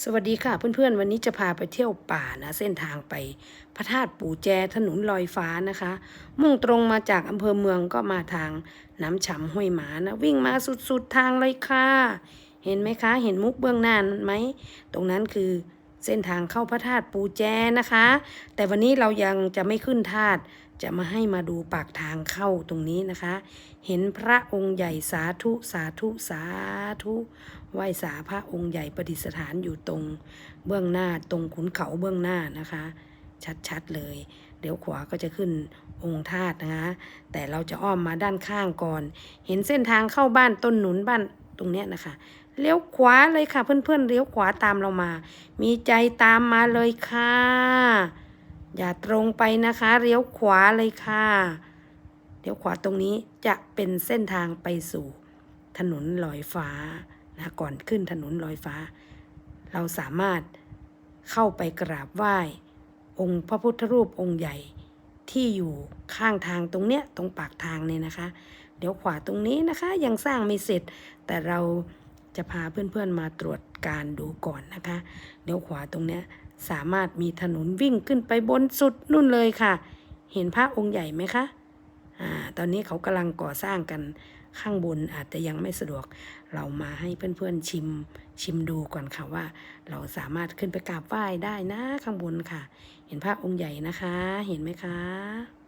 สวัสดีค่ะเพื่อนๆ วันนี้จะพาไปเที่ยวป่านะ เส้นทางไป พระธาตุปู่แจถนนลอยฟ้านะคะ มุ่งตรงมาจากอำเภอเมืองก็มาทางน้ำฉ่ำห้วยหมานะ วิ่งมาสุดๆทางเลยค่ะ เห็นไหมคะ เห็นมุกเบื้องหน้านั้นไหม ตรงนั้นคือ เส้นทางเข้าพระธาตุปูแจนะคะ แต่วันนี้เรายังจะไม่ขึ้นธาตุจะมาให้มาดูปากทางเข้าตรงนี้นะคะ เห็นพระองค์ใหญ่สาธุสาธุสาธุไหว้สาพระองค์ใหญ่ประดิษฐานอยู่ตรงเบื้องหน้าตรงขุนเขาเบื้องหน้านะคะ ชัดๆเลย เดี๋ยวขวาก็จะขึ้นองค์ธาตุนะคะ แต่เราจะอ้อมมาด้านข้างก่อน เห็นเส้นทางเข้าบ้านต้นหนุนบ้าน ตรงเนี้ยนะคะ เลี้ยวขวาเลยค่ะ เพื่อนๆเลี้ยวขวาตามเรามา มีใจตามมาเลยค่ะ อย่าตรงไปนะคะ เลี้ยวขวาเลยค่ะเลี้ยวขวาตรงนี้จะเป็นเส้นทางไปสู่ถนนลอยฟ้านะก่อนขึ้นถนนลอยฟ้า เราสามารถเข้าไปกราบไหว้ องค์พระพุทธรูปองค์ใหญ่ที่อยู่ข้างทางตรงเนี้ยตรงปากทางเนี่ยนะคะ เดี๋ยวขวาตรงนี้นะคะ ยังสร้างไม่เสร็จ แต่เราจะพาเพื่อนๆมาตรวจการดูก่อนนะคะ เดี๋ยวขวาตรงเนี้ยสามารถมีถนนวิ่งขึ้นไปบนสุดนู่นเลยค่ะ เห็นพระองค์ใหญ่ไหมคะอ่าตอนนี้เขากำลังก่อสร้างกันข้างบนอาจจะยังไม่สะดวก เรามาให้เพื่อนๆชิมชิมดูก่อนค่ะว่า เราสามารถขึ้นไปกราบไหว้ได้นะข้างบนค่ะ เห็นพระองค์ใหญ่นะคะ เห็นไหมคะ